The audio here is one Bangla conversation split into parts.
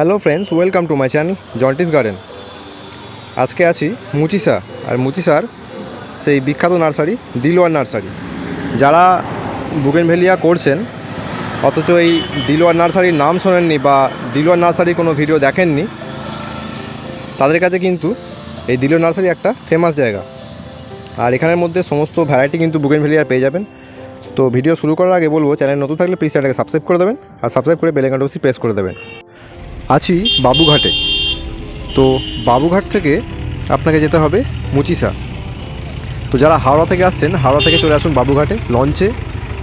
Hello friends welcome to my channel Jonty's garden আজকে আছি মুচিসা আর মুচিসার সেই বিখ্যাত নার্সারি, দিলওয়ার নার্সারি। যারা বুগেনভেলিয়া করছেন, অথচ এই দিলওয়ার নার্সারির নাম শোনেননি বা দিলওয়ার নার্সারির কোনো ভিডিও দেখেননি, তাদের কাছে কিন্তু এই দিলওয়ার নার্সারি একটা ফেমাস জায়গা। আর এখানের মধ্যে সমস্ত ভ্যারাইটি কিন্তু বুগেনভেলিয়ার পেয়ে যাবেন। তো ভিডিও শুরু করার আগে বলব চ্যানেল নতুন থাকলে প্লিজ চ্যানেলকে সাবস্ক্রাইব করে দেবেন, আর সাবস্ক্রাইব করে বেলেকানটা প্রেস করে দেবেন। আছি বাবুঘাটে। তো বাবুঘাট থেকে আপনাকে যেতে হবে মুচিসা। তো যারা হাওড়া থেকে আসছেন, হাওড়া থেকে চলে আসুন বাবুঘাটে লঞ্চে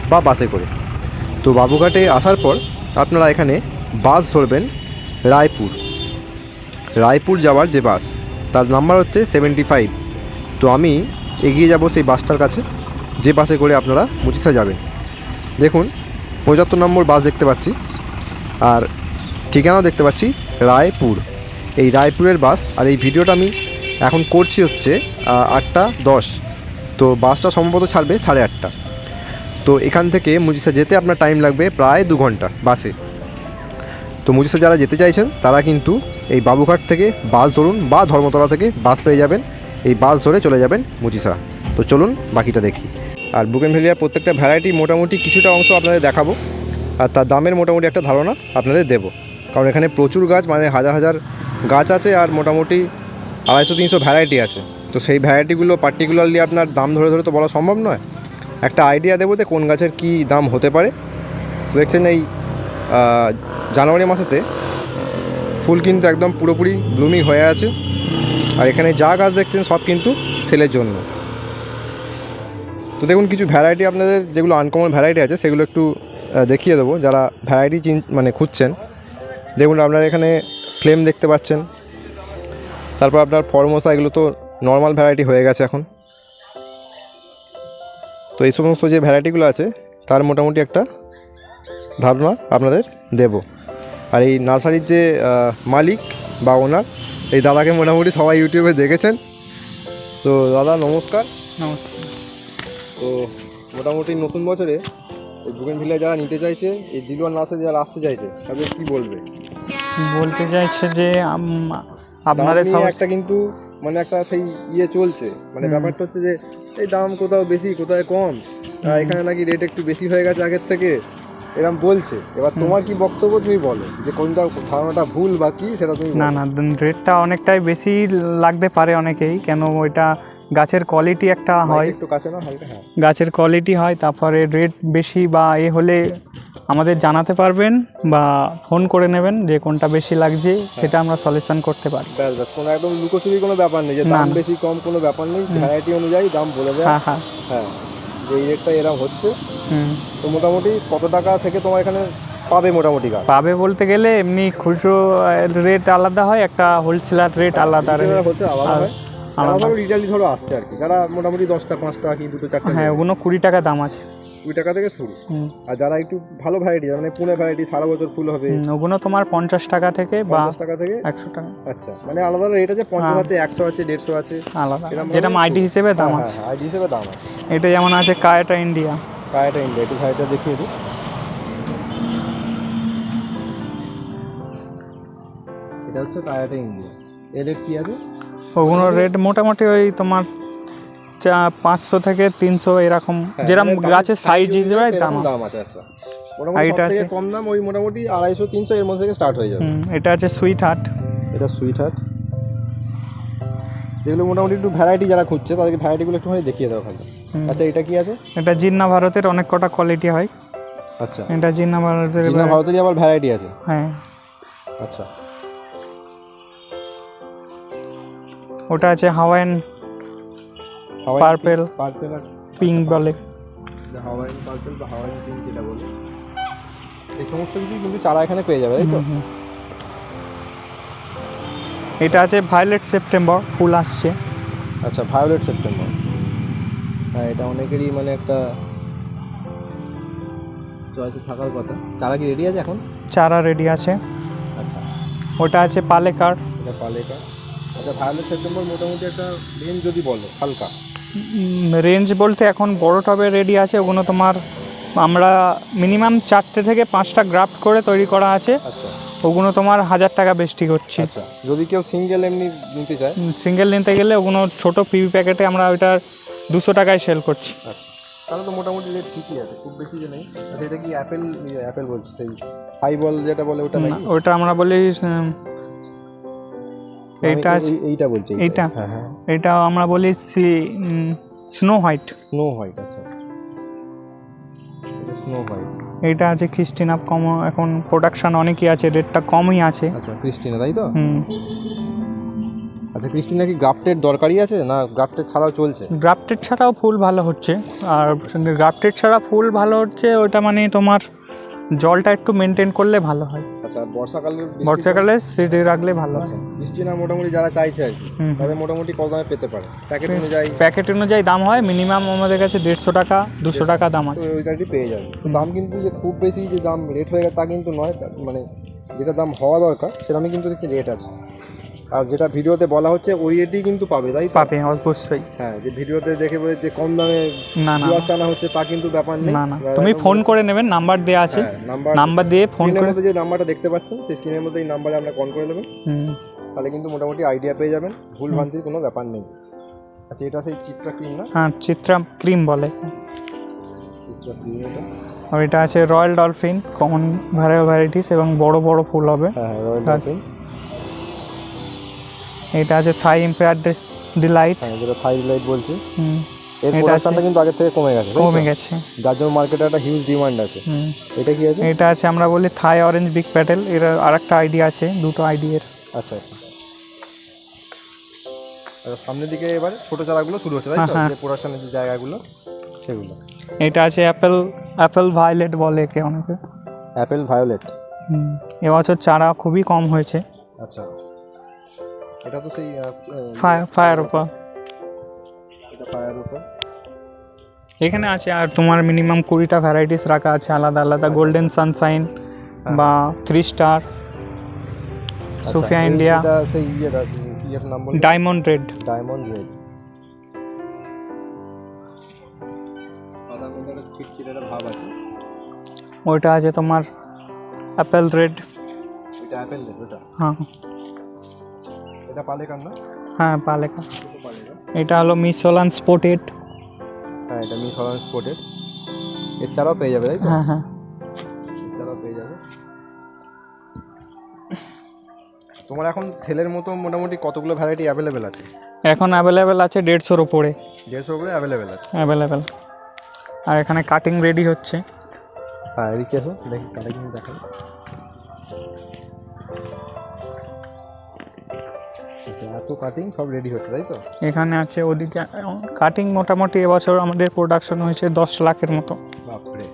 বা বাসে করে। তো বাবুঘাটে আসার পর আপনারা এখানে বাস ধরবেন রায়পুর। রায়পুর যাওয়ার যে বাস, তার নাম্বার হচ্ছে সেভেন্টি ফাইভ। তো আমি এগিয়ে যাব সেই বাসটার কাছে, যে বাসে করে আপনারা মুচিসা যাবেন। দেখুন, পঁচাত্তর নম্বর বাস দেখতে পাচ্ছি। আর ঠিকানাও দেখতে পাচ্ছি, রায়পুর। এই রায়পুরের বাস, আর এই ভিডিওটা আমি এখন করছি হচ্ছে আটটা দশ। তো বাসটা সম্ভবত ছাড়বে সাড়ে আটটা। তো এখান থেকে মুজিসা যেতে আপনার টাইম লাগবে প্রায় দু ঘণ্টা বাসে। তো মুজিসা যারা যেতে চাইছেন, তারা কিন্তু এই বাবুঘাট থেকে বাস ধরুন বা ধর্মতলা থেকে বাস পেয়ে যাবেন। এই বাস ধরে চলে যাবেন মুজিসা। তো চলুন বাকিটা দেখি। আর বুকেনভেলিয়ার প্রত্যেকটা ভ্যারাইটি মোটামুটি কিছুটা অংশ আপনাদের দেখাবো। আর তার দামের মোটামুটি একটা ধারণা আপনাদের দেবো। কারণ এখানে প্রচুর গাছ মানে হাজার হাজার গাছ আছে আর মোটামুটি আড়াইশো, তিনশো ভ্যারাইটি আছে। তো সেই ভ্যারাইটিগুলো পার্টিকুলারলি আপনার দাম ধরে ধরে তো বলা সম্ভব নয়। একটা আইডিয়া দেবো যে কোন গাছের কী দাম হতে পারে। দেখছেন এই জানুয়ারি মাসেতে ফুল কিন্তু একদম পুরোপুরি ব্লুমিং হয়ে আছে। আর এখানে যা গাছ দেখছেন সব কিন্তু সেলের জন্য। তো দেখুন কিছু ভ্যারাইটি আপনাদের যেগুলো আনকমন ভ্যারাইটি আছে সেগুলো একটু দেখিয়ে দেবো। যারা ভ্যারাইটি চিন মানে খুঁজছেন দেখুন আপনারা এখানে ফ্লেম দেখতে পাচ্ছেন। তারপর আপনার ফরমোসা এগুলো তো নর্মাল ভ্যারাইটি হয়ে গেছে এখন। তো এই সমস্ত যে ভ্যারাইটিগুলো আছে তার মোটামুটি একটা ধারণা আপনাদের দেব। আর এই নার্সারির যে মালিক বা ওনার এই দাদাকে মোটামুটি সবাই ইউটিউবে দেখেছেন। তো দাদা নমস্কার। নমস্কার। তো মোটামুটি নতুন বছরে বুকেন ভিলে যারা নিতে চাইছে এই দিলওয়ান নার্সারি যারা আসতে চাইছে তাদের কি বলবে? বলতে চাইছে যে আপনারা একটা কিন্তু মানে একটা সেই ইয়ে চলছে। মানে ব্যাপারটা হচ্ছে যে এই দাম কোথাও বেশি কোথায় কম? এখানে নাকি রেট একটু বেশি হয়ে গেছে আগের থেকে। এরকম বলছে। এবার তোমার কি বক্তব্য তুমি বলো যে কোনটা ধারণাটা ভুল বা কি সেটা তুমি না না রেটটা অনেকটাই বেশি লাগতে পারে অনেকেই কেন ওইটা গাছের কোয়ালিটি একটা হয়। একটু কাছে না হালকা হ্যাঁ। গাছের কোয়ালিটি হয় তারপরে রেট বেশি বা এ হলে আমাদের জানাতে পারবেন বা ফোন করে নেবেন যে কোনটা বেশি লাগছে সেটা আমরা সলিউশন করতে পারি। ব্যাস ব্যাস কোনো একদম লুকোচুরি কোনো ব্যাপার নেই যে দাম বেশি কম কোনো ব্যাপার নেই ভ্যারাইটি অনুযায়ী দাম বলে দেয়। হ্যাঁ হ্যাঁ। হ্যাঁ যে এই রেটটা এরকম হচ্ছে হুম। তো মোটামুটি কত টাকা থেকে তোমার এখানে পাবে মোটামুটি গাছ? পাবে বলতে গেলে এমনি খুচরো রেট আলাদা হয় একটা হোলসেলার রেট আলাদা হচ্ছে আলাদা হয়। যারা আলাদা। ধরো রিটেলি ধরো আসছে আর কি। যারা মোটামুটি দশটা পাঁচটা কি দুটো চারটা হ্যাঁ ওগুলো কুড়ি টাকা দাম আছে। কুড়ি টাকা থেকে শুরু। আর যারা একটু ভালো ভ্যারাইটি মানে পুনে ভ্যারাইটি সারা বছর ফুল হবে। ওগুলো তোমার পঞ্চাশ টাকা থেকে বা পঞ্চাশ টাকা থেকে একশো টাকা। আচ্ছা মানে আলাদা রেট আছে পঞ্চাশ হ্যাঁ। আছে একশো আছে দেড়শো আছে। আলাদা। যেটা আইডি হিসেবে দাম হ্যাঁ, আছে। হ্যাঁ, আইডি হিসেবে দাম আছে। এটা যেমন আছে কায়াটা ইন্ডিয়া। কায়াটা ইন্ডিয়া একটু ভ্যারাইটিটা দেখিয়ে দিই। এটা হচ্ছে কায়াটা ইন্ডিয়া। এর কি আছে? ওগুলোর রেট মোটামুটি ওই তোমার চা পাঁচশো থেকে তিনশো এরকম। হ্যাঁ, যেরকম মানে গাছের সাইজ হিসেবে দাম দাম আছে আচ্ছা। এটা আছে- কম দাম ওই মোটামুটি আড়াইশো তিনশো এর মধ্যে থেকে স্টার্ট হয়ে যাবে। এটা আছে সুইট হার্ট এটা সুইট হার্ট যেগুলো মোটামুটি একটু ভ্যারাইটি যারা খুঁজছে তাদেরকে ভ্যারাইটিগুলো একটুখানি দেখিয়ে দেওয়া ভালো। আচ্ছা এটা কি আছে? এটা জিন্না ভারতের অনেক কটা কোয়ালিটি হয়। আচ্ছা। এটা জিন্না ভারতের চীনা ভারতেরই আবার ভ্যারাইটি আছে। হ্যাঁ। আচ্ছা। ওটা আছে হাওয়াইন Purple. পার্পেল। আর পিঙ্ক বলে। যে হাওয়াইন পার্পেল বা হাওয়াইন পিঙ্ক যেটা বলে। এই সমস্ত কিছু কিন্তু চারা এখানে পেয়ে যাবে তাই তো। এটা আছে ভায়োলেট সেপ্টেম্বর ফুল আসছে। আচ্ছা ভায়োলেট সেপ্টেম্বর হ্যাঁ এটা অনেকেরই মানে একটা চয়েসে থাকার কথা। চারা কি রেডি আছে এখন? চারা রেডি আছে। আচ্ছা। ওটা আছে পালেকার। এটা পালেকা আচ্ছা ভায়োলেট সেপ্টেম্বর মোটামুটি একটা রেঞ্জ যদি বলো হালকা। রেঞ্জ বলতে এখন বড় টবে রেডি আছে ওগুলো তোমার আমরা মিনিমাম চারটে থেকে পাঁচটা গ্রাফট করে তৈরি করা আছে। আচ্ছা। ওগুলো তোমার হাজার টাকা বেশি করছি। আচ্ছা যদি কেউ সিঙ্গেল এমনি নিতে চায়? সিঙ্গেল নিতে গেলে ওগুলো ছোট পিভি প্যাকেটে আমরা ওইটার দুশো টাকায় সেল করছি। আচ্ছা তাহলে তো মোটামুটি রেট ঠিকই আছে খুব বেশি যে নেই। এটা কি অ্যাপেল অ্যাপেল বলছি সেই হাই বল যেটা বলে ওটা ওইটা আমরা বলি এইটা এইটা বলছি এইটা? হ্যাঁ হ্যাঁ। এটা আমরা বলি সি স্নো হোয়াইট স্নো হোয়াইট আচ্ছা। স্নো হোয়াইট এইটা আছে খ্রিস্টিনা কম এখন প্রোডাকশন অনেকই আছে রেটটা কমই আছে। আচ্ছা ক্রিস্টিনা তাই তো? হুম। আচ্ছা ক্রিস্টিনা কি গ্রাফটের দরকারই আছে না গ্রাফটের ছাড়াও চলছে? গ্রাফটেড ছাড়াও ফুল ভালো হচ্ছে আর গ্রাফটেড ছাড়া ফুল ভালো হচ্ছে ওটা মানে তোমার জলটা একটু মেনটেন করলে ভালো হয়। আচ্ছা বর্ষাকালে বর্ষাকালে সেটে রাখলে ভালো হয়। বৃষ্টি না মোটামুটি যারা চাইছে আর কি তাদের মোটামুটি কত দামে পেতে পারে। প্যাকেট অনুযায়ী প্যাকেট অনুযায়ী দাম হয় মিনিমাম আমাদের কাছে দেড়শো টাকা দুশো টাকা দাম আছে। ওই গাড়িটি পেয়ে যাবে। তো দাম কিন্তু যে খুব বেশি যে দাম রেট হয়ে গেছে তা কিন্তু নয় মানে যেটা দাম হওয়া দরকার সেরকমই কিন্তু দেখছি রেট আছে। আর যেটা ভিডিওতে বলা হচ্ছে ওই রেটই কিন্তু পাবে তাই তো? পাবে অবশ্যই। হ্যাঁ যে ভিডিওতে দেখে বলে যে কম দামে না না। ভিউয়ার্স টানা হচ্ছে তা কিন্তু ব্যাপার নেই। না না। তুমি ফোন করে নেবেন নাম্বার দেওয়া আছে। নাম্বার নাম্বার দিয়ে ফোন স্ক্রিনের করে মধ্যে যে নাম্বারটা দেখতে পাচ্ছেন সেই স্ক্রিনের মধ্যে এই নাম্বারে আপনারা কল করে নেবেন। হুম, তাহলে কিন্তু মোটামুটি আইডিয়া পেয়ে যাবেন ভুল ভ্রান্তির কোনো ব্যাপার নেই। আচ্ছা এটা সেই চিত্রা ক্রিম না? হ্যাঁ চিত্রা ক্রিম বলে। চিত্রা ক্রিম এটা। আর এটা আছে রয়্যাল ডলফিন কমন ভ্যারাইটিস এবং বড় বড় ফুল হবে। হ্যাঁ হ্যাঁ রয়্যাল হ্যাঁ। ডলফিন এটা আছে থাই ইম্পেয়ার ডিলাইট হ্যাঁ যেটা থাই লাইট বলছি। এর এটা প্রোডাকশনটা কিন্তু আগের থেকে কমে গেছে কমে গেছে। যার জন্য মার্কেটে একটা হিউজ ডিমান্ড আছে। হুম। এটা কি আছে? এটা আছে আমরা বলি থাই অরেঞ্জ বিগ প্যাটেল এর আরেকটা আইডিয়া আছে দুটো আইডিয়ার আচ্ছা। আচ্ছা সামনের দিকে এবার ছোট চারাগুলো শুরু হচ্ছে তাই তো? হ্যাঁ, যে প্রোডাকশনের যে জায়গাগুলো সেগুলো। এটা আছে অ্যাপেল অ্যাপেল ভায়োলেট বলে কে অনেকে। অ্যাপেল ভায়োলেট হুম। এবছর চারা খুবই কম হয়েছে। আচ্ছা। এটা তো সেই ফায়ার ফায়ার উপর। এটা পায়ের উপর। এখানে আছে আর তোমার মিনিমাম কুড়িটা ভ্যারাইটিস রাখা আছে আলাদা আলাদা গোল্ডেন সানশাইন বা থ্রি স্টার সুফিয়া ইন্ডিয়া সেই ইয়েটা কি নাম ডায়মন্ড রেড ডায়মন্ড রেড ভাব আছে ওইটা আছে তোমার অ্যাপেল রেড এটা অ্যাপেল রেড ওটা হ্যাঁ। এটা পালেকার না? হ্যাঁ পালেকা এটা হলো মিসোলান স্পোর্টেড হ্যাঁ এটা মিস অরেঞ্জ স্পোর্টেড এর চারাও পেয়ে যাবে তাই তো? হ্যাঁ হ্যাঁ। এর চারাও পেয়ে যাবে। তোমার এখন সেলের মতো মোটামুটি কতগুলো ভ্যারাইটি অ্যাভেলেবেল আছে? এখন অ্যাভেলেবেল আছে দেড়শোর ওপরে দেড়শো করে অ্যাভেলেবেল আছে? অ্যাভেলেবেল আর এখানে কাটিং রেডি হচ্ছে। হ্যাঁ এদিকে এসো দেখি কাটা কিন্তু কাটিং সব রেডি হচ্ছে তাই তো? এখানে আছে ওদিকে কাটিং মোটামুটি এবছর আমাদের প্রোডাকশন হয়েছে দশ লাখের মতো। বাপরে।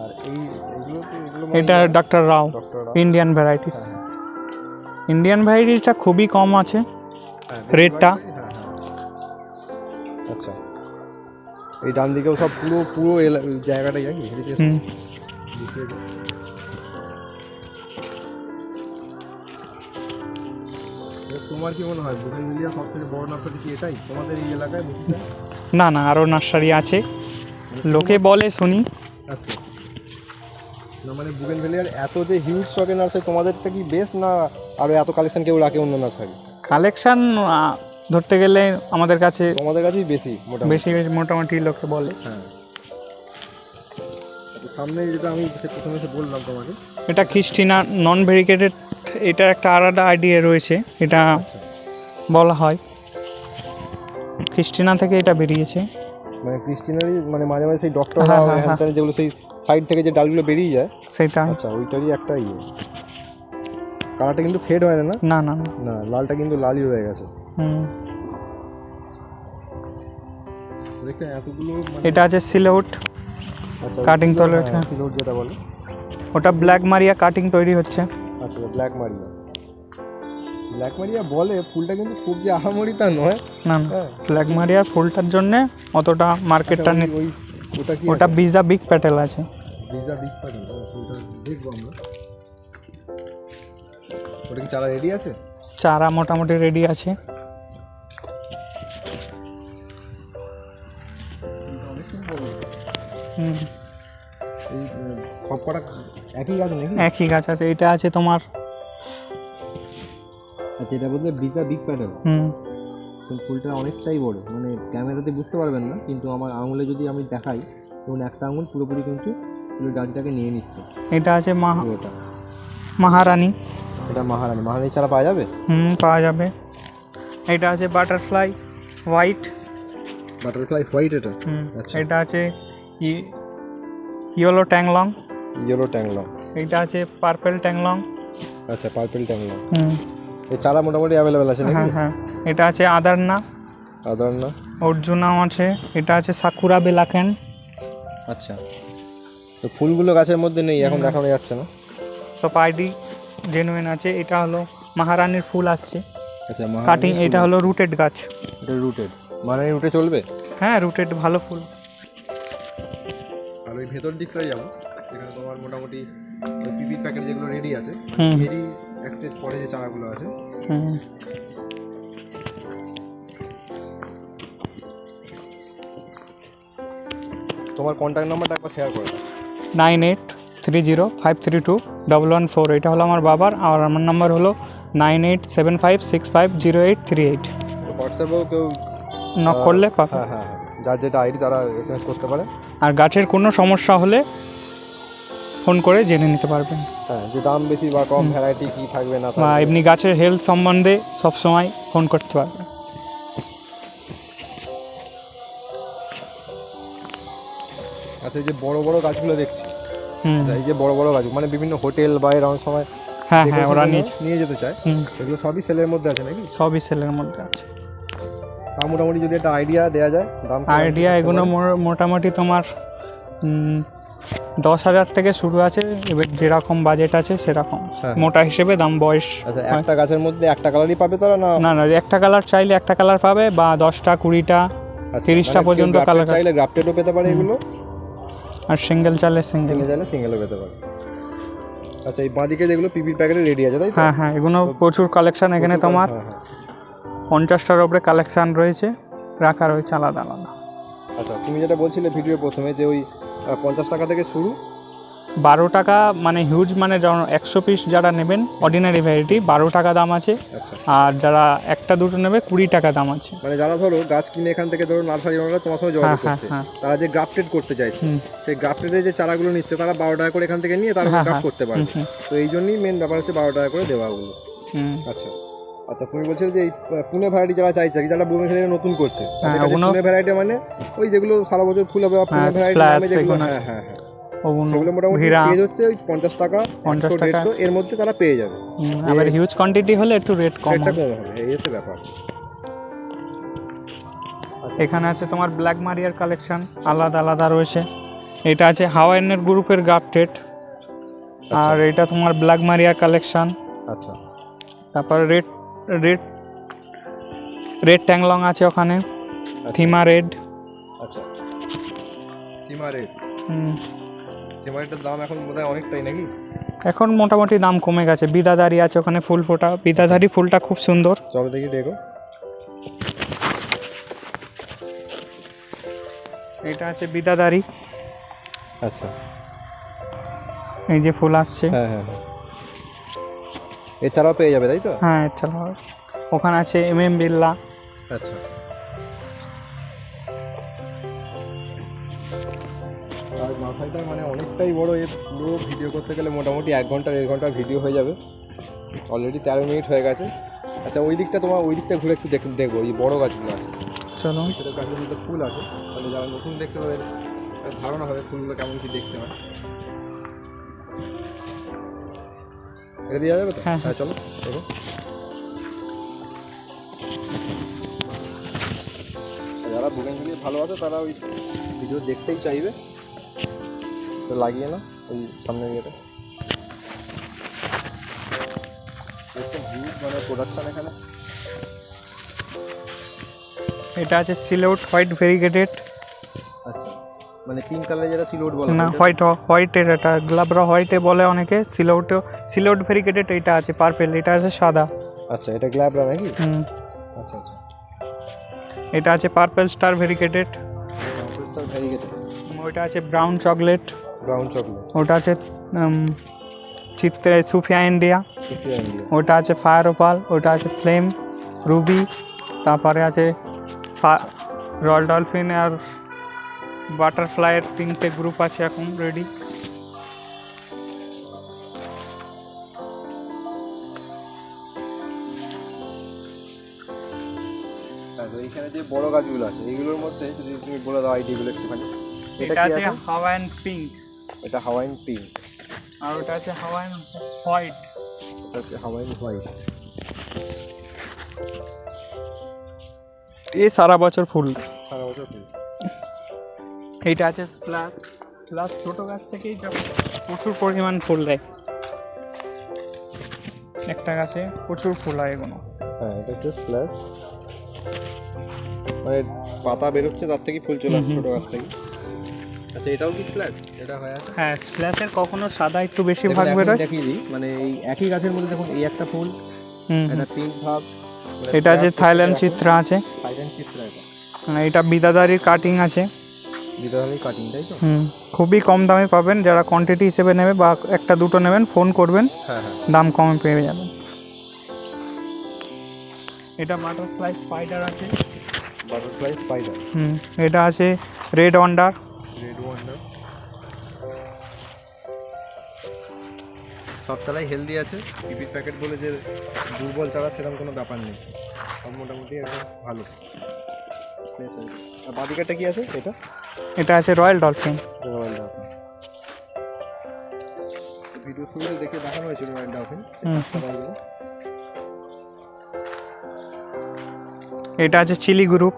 আর এই এগুলো তো এগুলো এটা doctor Rao Indian varieties Indian ভ্যারাইটিসটা খুবই কম আছে। রেটটা হ্যাঁ, আচ্ছা। এই ডান দিকেও সব পুরো পুরো জায়গাটাই নাকি? তোমার কি মনে হয় বুকেনভিলিয়া সব থেকে বড় নার্সারি কি এটাই? তোমাদের এই এলাকায় না না আরও নার্সারি আছে। লোকে বলে শুনি। আচ্ছা। না মানে বুকেনভিলিয়ার এত যে হিউজ স্টকের নার্সারি তোমাদেরটা কি বেস্ট না আরও এত কালেকশন কেউ রাখে অন্য নার্সারি? কালেকশন ধরতে গেলে আমাদের কাছে তোমাদের কাছেই বেশি বেশি মোটামুটি লোকে বলে। হ্যাঁ। সামনে যেটা আমি প্রথমে বললাম তোমাকে। এটা খ্রিস্টিনা নন ভেরিকেটেড এটার একটা আলাদা আইডিয়া রয়েছে এটা বলা হয়। খ্রিস্টিনা থেকে এটা বেরিয়েছে। মানে ক্রিস্টিনারি মানে মাঝে মাঝে সেই ডক্টর হ্যাঁ, হ্যাঁ, হ্যাঁ। যেগুলো সেই সাইড থেকে যে ডালগুলো বেরিয়ে যায় সেটা। আচ্ছা ওইটারই একটা ইয়ে। কালারটা কিন্তু ফেড হয় না না? না না লালটা কিন্তু লালই রয়ে গেছে। মানে এটা আছে সিলেউট কাটিং হ্যাঁ। সিলোর যেটা বলে। ওটা ব্ল্যাক মারিয়া কাটিং তৈরি হচ্ছে। আচ্ছা ব্ল্যাক মারিয়া ব্ল্যাক মারিয়া বলে ফুলটা কিন্তু খুব যে আহামরি তা নয়। না না। ব্ল্যাক মারিয়ার ফুলটার জন্যে অতটা মার্কেটটা আচ্ছা, নেই। ওই- ওটা কি ওটা বিজা বিগ প্যাটেল আছে। ভিজা বিগ পানি ফুলটা দেখব আমরা। ওটা কি চারা রেডি আছে? চারা মোটামুটি রেডি আছে। হুম। এই সব কটা একই গাছ নাকি? একই গাছ আছে এটা আছে তোমার আচ্ছা এটা বলতে বিগা বিগ প্যাডেল হুম। ফুলটা অনেকটাই বড় মানে ক্যামেরাতে বুঝতে পারবেন না কিন্তু আমার আঙুলে যদি আমি দেখাই তখন একটা আঙুল পুরোপুরি কিন্তু ফুলের ডালটাকে নিয়ে নিচ্ছে। এটা আছে মহা পুরোটা। মহারানী। এটা মহারানী। মহারানী চারা পাওয়া যাবে? হুম পাওয়া যাবে। এটা আছে বাটারফ্লাই হোয়াইট। বাটারফ্লাই হোয়াইট এটা? হুম আচ্ছা। এটা আছে ইয়েলো ট্যাংলং। ইয়েলো ট্যাংলং। এটা আছে পার্পল ট্যাংলং। আচ্ছা পার্পল ট্যাংলং। হুম। এই চারা মোটামুটি অ্যাভেলেবেল আছে হ্যাঁ নাকি? হ্যাঁ এটা আছে আদারনা। আদারনা। অর্জুনাও আছে। এটা আছে সাকুরা বেলাকেন। আচ্ছা। তো ফুলগুলো গাছের মধ্যে নেই এখন দেখানো যাচ্ছে না? সব আইডি জেনুইন আছে। এটা হলো মহারানীর ফুল আসছে। আচ্ছা কাটিং এটা হলো রুটেড গাছ। এটা রুটেড মানে রুটে চলবে? হ্যাঁ রুটেড ভালো ফুল। আর ওই ভেতর দিকটাই যাব। এখানে তোমার মোটামুটি ওই পিপির প্যাকেট যেগুলো রেডি আছে এরই এক স্টেজ পরে যে চারাগুলো আছে। তোমার কন্ট্যাক্ট নাম্বারটা একবার শেয়ার করে nine eight three zero five three two double one four এটা হলো আমার বাবার আর আমার নাম্বার হলো nine eight seven five six five zero eight three eight. হোয়াটসঅ্যাপেও কেউ নক করলে হ্যাঁ হ্যাঁ হ্যাঁ। যার যেটা আইডি তারা এসএমএস করতে পারে। আর গাছের কোনো সমস্যা হলে ফোন করে জেনে নিতে পারবেন। হ্যাঁ যে দাম বেশি বা কম ভ্যারাইটি কি থাকবে না বা এমনি গাছের হেলথ সম্বন্ধে সবসময় ফোন করতে পারবেন। আচ্ছা এই যে বড় বড় গাছগুলো দেখছি। হুম। আচ্ছা, এই যে বড় বড় গাছ মানে বিভিন্ন হোটেল বা এর অনেক সময় হ্যাঁ হ্যাঁ ওরা নিয়ে নিয়ে যেতে চায়। এগুলো সবই সেলের মধ্যে আছে নাকি? সবই সেলের মধ্যে আছে। তা মোটামুটি যদি একটা আইডিয়া দেওয়া যায় দাম আইডিয়া এগুলো? মোটামুটি তোমার দশ হাজার থেকে শুরু আছে এবার যেরকম বাজেট আছে সেরকম। হ্যাঁ। মোটা হিসেবে দাম বয়স আচ্ছা একটা গাছের মধ্যে একটা কালারই পাবে তারা না? না না একটা কালার চাইলে একটা কালার পাবে বা দশটা কুড়িটা আচ্ছা, তিরিশটা মানে পর্যন্ত grafted colour- চাইলে গ্রাফটেডও পেতে পারে এগুলো? আর সিঙ্গেল চালে সিঙ্গেল চালে সিঙ্গেলও পেতে পারে। আচ্ছা এই বাঁদিকে যেগুলো পিপির প্যাকেটে রেডি আছে তাই হ্যাঁ হ্যাঁ এগুলো প্রচুর কালেকশন এখানে তোমার। হ্যাঁ হ্যাঁ। পঞ্চাশটার উপরে কালেকশন রয়েছে রাখা রয়েছে আলাদা আলাদা। আচ্ছা তুমি যেটা বলছিলে ভিডিওর প্রথমে যে ওই পঞ্চাশ টাকা থেকে শুরু। বারো টাকা মানে হিউজ মানে একশো পিস যারা নেবেন অর্ডিনারি ভ্যারাইটি বারো টাকা দাম আছে। আচ্ছা। আর যারা একটা দুটো নেবে কুড়ি টাকা দাম আছে। মানে যারা ধরো গাছ কিনে এখান থেকে ধরো নার্সারি ওনারা তোমার সঙ্গে হ্যাঁ যোগাযোগ হ্যাঁ করছে। হ্যাঁ। তারা যে গ্রাফটেড করতে চাইছে সেই গ্রাফটেডের যে চারাগুলো নিচ্ছে তারা বারো টাকা করে এখান থেকে নিয়ে তারা হ্যাঁ, হ্যাঁ। করতে পারবে। তো এই জন্যই মেন ব্যাপার হচ্ছে বারো টাকা করে দেওয়া ওগুলো হুম। আচ্ছা। আচ্ছা তুমি বলছিলে যে এই পুনে ভ্যারাইটি যারা চাইছে যারা বুমে ছেলে নতুন করছে ওগুলো- পুনে ভ্যারাইটি মানে ওই যেগুলো সারা বছর ফুল হবে পুনে হ্যাঁ, ভ্যারাইটি নামে যেগুলো হ্যাঁ হ্যাঁ হ্যাঁ। সেগুলো মোটামুটি ভিড়া হচ্ছে ওই পঞ্চাশ টাকা পঞ্চাশ দেড়শো এর মধ্যে তারা পেয়ে যাবে। আবার হিউজ কোয়ান্টিটি হলে একটু রেট কম রেটটা কম হবে এই হচ্ছে ব্যাপার। এখানে আছে তোমার ব্ল্যাক মারিয়ার কালেকশন আলাদা আলাদা রয়েছে। এটা আছে হাওয়াইনের গ্রুপের গ্রাফটেড আর এটা তোমার ব্ল্যাক মারিয়ার কালেকশন আচ্ছা। তারপর রেড রেড রেড ট্যাংলং আছে ওখানে থিমা রেড। আচ্ছা সীমা রেটের দাম এখন বোধহয় অনেকটাই নাকি? এখন মোটামুটি দাম কমে গেছে। বিদাদারি আছে ওখানে ফুল ফোটা। বিদাদারি ফুলটা খুব সুন্দর। চলো দেখি ডেকো। এটা আছে বিদাদারি। আচ্ছা। এই যে ফুল আসছে। হ্যাঁ হ্যাঁ হ্যাঁ। এছাড়াও পেয়ে যাবে তাই তো? হ্যাঁ চলো ওখানে আছে এম এম বিল্লা আচ্ছা। আর মাথাটা মানে অনেকটাই বড় এর পুরো ভিডিও করতে গেলে মোটামুটি এক ঘণ্টা দেড় ঘণ্টা ভিডিও হয়ে যাবে। অলরেডি তেরো মিনিট হয়ে গেছে। আচ্ছা ওই দিকটা তোমার ওই দিকটা ঘুরে একটু দেখ দেখব ওই বড় গাছগুলো আছে। চলো। ভিতরে গাছের মধ্যে ফুল আছে। তাহলে যারা নতুন দেখতে একটা ধারণা হবে ফুলগুলো কেমন কি দেখতে হয়। এটা দেওয়া যাবে তো হ্যাঁ, হ্যাঁ চলো দেখো যারা বুকেন ঝুলিয়ে ভালো আছে তারা ওই ভিডিও দেখতেই চাইবে তো লাগিয়ে না ওই সামনে ইয়েটা দেখছেন হিউজ মানে প্রোডাকশান এখানে এটা আছে সিলেউট হোয়াইট ভেরিগেটেড আচ্ছা মানে পিঙ্ক কালার যেটা ছিল ওট বলা না হয়, হোয়াইট হোয়াইটের এটা গ্লাবরা হোয়াইটে বলে অনেকে সিলেউটও সিলেউট ভেরিগেটেড এটা আছে পার্পেল এটা আছে সাদা। আচ্ছা এটা গ্ল্যাবরা নাকি? আচ্ছা আচ্ছা। এটা আছে পার্পেল স্টার ভেরিগেটেড ক্রিস্টাল ভেরি গেছে ওইটা আছে ব্রাউন চকলেট ব্রাউন চকলেট ওটা আছে চিত্রে সুফিয়া ইন্ডিয়া। সুফিয়া ইন্ডিয়া। ওটা আছে ফায়ার ওপাল ওটা আছে ফ্লেম রুবি তারপরে আছে রয়্যাল ডলফিন আর বাটারফ্লাইয়ের তিনটে গ্রুপ আছে এখন রেডি হ্যাঁ এইখানে যে বড় গাছগুলো আছে এইগুলোর মধ্যে যদি তুমি বলে দাও আইডিগুলো একটুখানি। এটা আছে হাওয়াইন পিঙ্ক এটা হাওয়াইন পিঙ্ক আর ওটা আছে হাওয়াইন হোয়াইট এটা হচ্ছে হাওয়াইন হোয়াইট এ সারা বছর ফুল। এইটা আছে স্প্লাস। প্লাস ছোটো গাছ থেকেই প্রচুর পরিমাণ ফুল দেয়। একটা গাছে প্রচুর ফুল হয় এগুলো। হ্যাঁ এটা হচ্ছে প্লাস মানে পাতা বেরোচ্ছে তার থেকে ফুল চলে আসছে ছোটো গাছ থেকে। আচ্ছা এটাও কি স্প্ল্যাশ এটা হয়ে আছে? হ্যাঁ স্প্ল্যাশের কখনো সাদা একটু বেশি ভাগ বেরোয়। দেখিয়ে দিই মানে এই একই গাছের মধ্যে দেখুন এই একটা ফুল একটা পিঙ্ক ভাব মানে এটা আছে থাইল্যান্ড চিত্র আছে। থাইল্যান্ড চিত্র এটা। মানে এটা বিদাদারির কাটিং আছে। বিদ্যালয় কাটিং তাই তো? হুম খুবই কম দামে পাবেন যারা কোয়ান্টিটি হিসেবে নেবে বা একটা দুটো নেবেন ফোন করবেন হ্যাঁ হ্যাঁ। দাম কমে পেয়ে যাবেন। এটা বাটারফ্লাই স্পাইডার আছে। বাটারফ্লাই স্পাইডার হুম এটা আছে রেড ওয়ান্ডার রেড ওয়ান্ডার সব চালাই হেলদি আছে। টিপির প্যাকেট বলে যে দুর্বল চারা সেরকম কোনো ব্যাপার নেই। সব মোটামুটি একদম ভালো। বাদিকাটা কি আছে এটা? এটা আছে royal dolphin. Royal dolphin video শুরুতে দেখে দেখানো হয়েছিল রয়্যাল। সবাইগুলো এটা আছে চিলি গ্রুপ।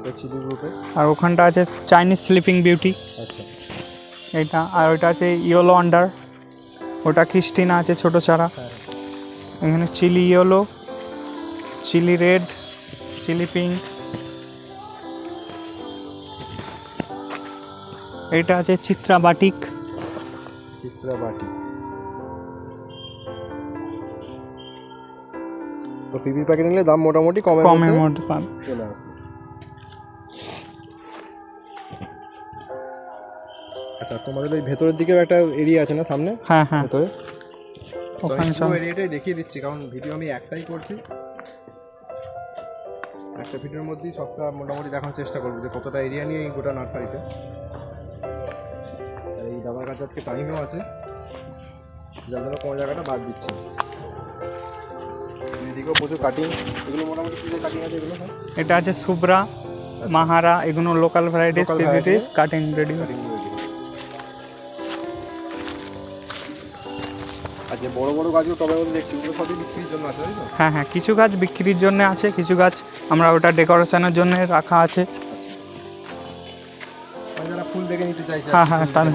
এটা চিলি গ্রুপে। আর ওখানটা আছে চাইনিজ স্লিপিং বিউটি। আচ্ছা। এটা আর ওটা আছে ইয়েলো আন্ডার। ওটা খ্রিস্টিনা আছে ছোটো চারা। হ্যাঁ। এখানে chilli yellow chilli red chilli pink. এটা আছে চিত্রা বাটিক চিত্রা বাটি তো পিপির প্যাকেট নিলে দাম মোটামুটি কমে কমের মধ্যে পাবে। চলে আসবে। আচ্ছা তোমাদের ওই ভেতরের দিকেও একটা এরিয়া আছে না সামনে? হ্যাঁ হ্যাঁ। ভেতরে? ওখানে সব এরিয়াটাই দেখিয়ে দিচ্ছি কারণ ভিডিও আমি একটাই করছি। একটা ভিডিওর মধ্যেই সবটা মোটামুটি দেখানোর চেষ্টা করব যে কতটা এরিয়া নিয়ে এই গোটা নার্সারিতে আজকে টাইমও আছে। যার জন্য কোনো জায়গাটা বাদ দিচ্ছি। এদিকেও প্রচুর কাটিং এগুলো মোটামুটি কী কাটিং আছে এগুলো এটা আছে সুব্রা মাহারা এগুলো local varieties varieties cutting ready আর যে বড় বড় গাছগুলো টবের মধ্যে দেখছি ওগুলো সবই বিক্রির জন্য আছে তাই তো? হ্যাঁ হ্যাঁ কিছু গাছ বিক্রির জন্য আছে কিছু গাছ আমরা ওটা ডেকোরেশনের জন্য রাখা আছে। যারা ফুল দেখে নিতে চাইছে হ্যাঁ, হ্যাঁ, ফুল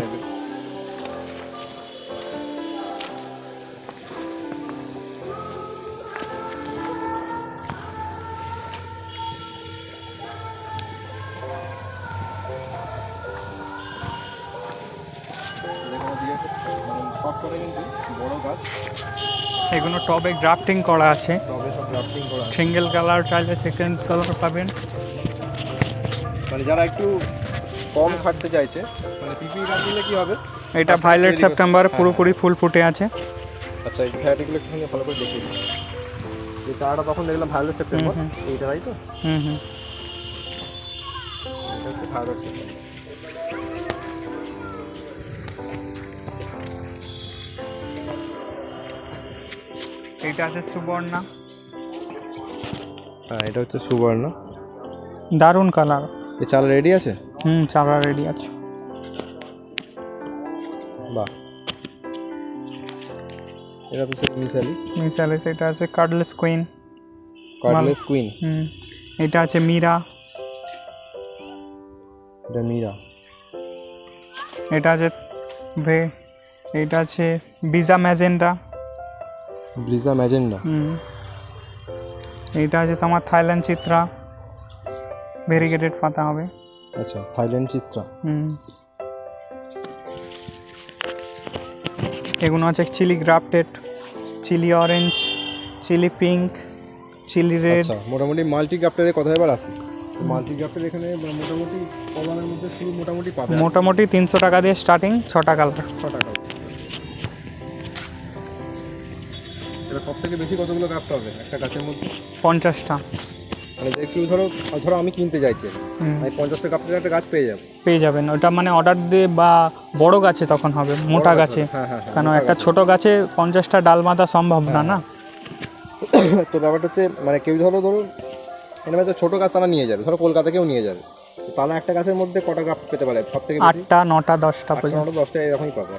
টবে গ্রাফটিং করা আছে। টবে সব গ্রাফটিং করা সিঙ্গেল কালার চাইলে সেকেন্ড কালার পাবেন। মানে যারা একটু কম খাটতে চাইছে মানে পিপি গাছ দিলে কি হবে? এটা ভাইলেট তৈরি সেপ্টেম্বর পুরোপুরি ফুল ফুটে আছে। আচ্ছা এই ভ্যারাইটিগুলো একটুখানি ভালো করে দিই এই চারাটা তখন দেখলাম ভায়োলেট সেপ্টেম্বর এইটা তাই তো? হুম হুম। এটা হচ্ছে ভায়োলেট সেপ্টেম্বর এটা আছে সুবর্ণা। হ্যাঁ এটা হচ্ছে সুবর্ণ। দারুণ কালার এই চাল রেডি আছে? হুম চারা রেডি আছে। বাহ। এটা তো সেই মিসালি মিসালিস এটা আছে কার্ডলেস কুইন কার্ডলেস কুইন হুম এটা আছে মীরা। এটা মীরা। এটা আছে ভে এটা আছে বিজা ম্যাজেন্ডা ব্লিজা ম্যাজেন্ডা এইটা আছে তোমার থাইল্যান্ড চিত্রা। ভেরিগেটেড পাতা হবে। আচ্ছা থাইল্যান্ড চিত্রা। এগুলো আছে chilli grafted chilli orange chilli pink chilli red আচ্ছা মোটামুটি মাল্টি গ্রাফটারের কথা এবার আসি। মাল্টি গ্রাফটার এখানে মোটামুটি কমানের মধ্যে শুরু মোটামুটি পাবে। মোটামুটি তিনশো টাকা দিয়ে স্টার্টিং ছটা কালার ছ থেকে বেশি কতগুলো কাটতে হবে একটা গাছের মধ্যে? পঞ্চাশটা। মানে কেউ ধরো ধরো আমি কিনতে চাইছি। আমি পঞ্চাশটা কাপড়ের একটা গাছ পেয়ে যাব। পেয়ে যাবেন। ওটা মানে অর্ডার দিয়ে বা বড় গাছে তখন হবে মোটা গাছে হ্যাঁ হ্যাঁ হ্যাঁ কেন একটা ছোট গাছে পঞ্চাশটা ডাল বাঁধা সম্ভব না না? তো ব্যাপারটা হচ্ছে মানে কেউ ধরো ধরো এখানে একটা ছোটো গাছ তারা নিয়ে যাবে। ধরো কলকাতা কেউ নিয়ে যাবে। তো তারা একটা গাছের মধ্যে কটা গাছ পেতে পারে? সব থেকে আটটা নটা দশটা পর্যন্ত। দশটা এরকমই পাবে।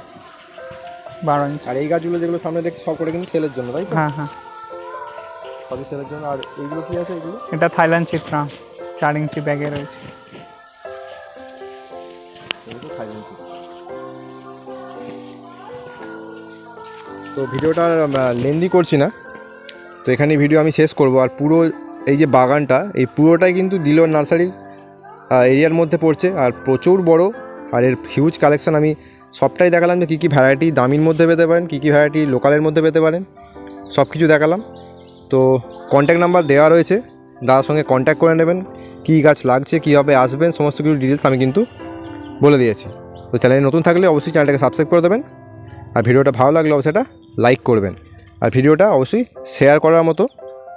বারো ইঞ্চ। আর এই গাছগুলো যেগুলো সামনে দেখছি সব করে কিন্তু সেলের জন্য তাই তো? হ্যাঁ হ্যাঁ। সবই সেলের জন্য। আর এইগুলো কি আছে এগুলো? এটা থাইল্যান্ড চিত্রা চার ইঞ্চি ব্যাগে রয়েছে। তো ভিডিওটা লেন্দি করছি না। তো এখানে ভিডিও আমি শেষ করব। আর পুরো এই যে বাগানটা এই পুরোটাই কিন্তু দিলোর নার্সারির এরিয়ার মধ্যে পড়ছে। আর প্রচুর বড় আর এর হিউজ কালেকশন আমি সবটাই দেখালাম যে কী কী ভ্যারাইটি দামির মধ্যে পেতে পারেন, কী কী ভ্যারাইটি লোকালের মধ্যে পেতে পারেন সব কিছু দেখালাম। তো কন্ট্যাক্ট নাম্বার দেওয়া রয়েছে, দাদার সঙ্গে কন্ট্যাক্ট করে নেবেন, কী গাছ লাগছে, কীভাবে আসবেন, সমস্ত কিছু ডিটেলস আমি কিন্তু বলে দিয়েছি। তো চ্যানেলে নতুন থাকলে অবশ্যই চ্যানেলটাকে সাবস্ক্রাইব করে দেবেন, আর ভিডিওটা ভালো লাগলে অবশ্যই এটা লাইক করবেন। আর ভিডিওটা অবশ্যই শেয়ার করার মতো,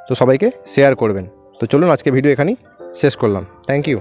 তো সবাইকে শেয়ার করবেন। তো চলুন আজকে ভিডিও এখানেই শেষ করলাম। Thank you